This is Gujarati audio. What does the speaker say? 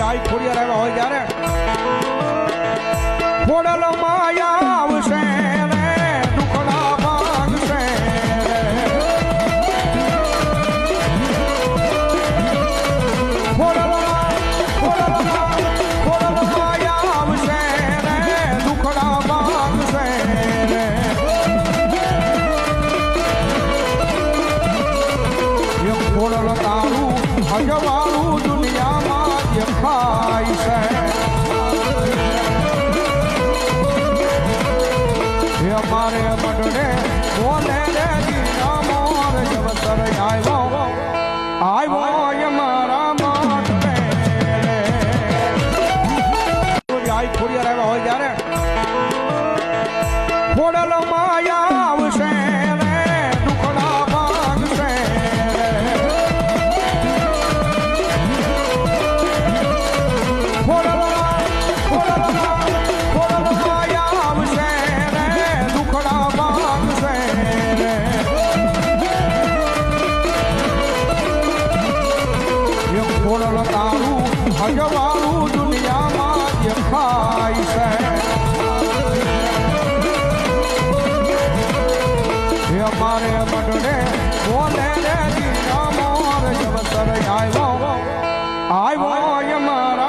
આઈ ખોડિયાર આવ્યા હોય ત્યારે. ખોડલ માયા આવશે રે દેખાય છે અમારે મારે મડને બોલે રે દીના મોર જવતર આવ્યો આવ્યો એ મારા માટે આઈ હોય ત્યારે. ખોડલ ભગવાળું દુનિયામાં દેખાય છે અમારે મંડળે બોલે રે મોર આવ્યો આવ્યો અમારા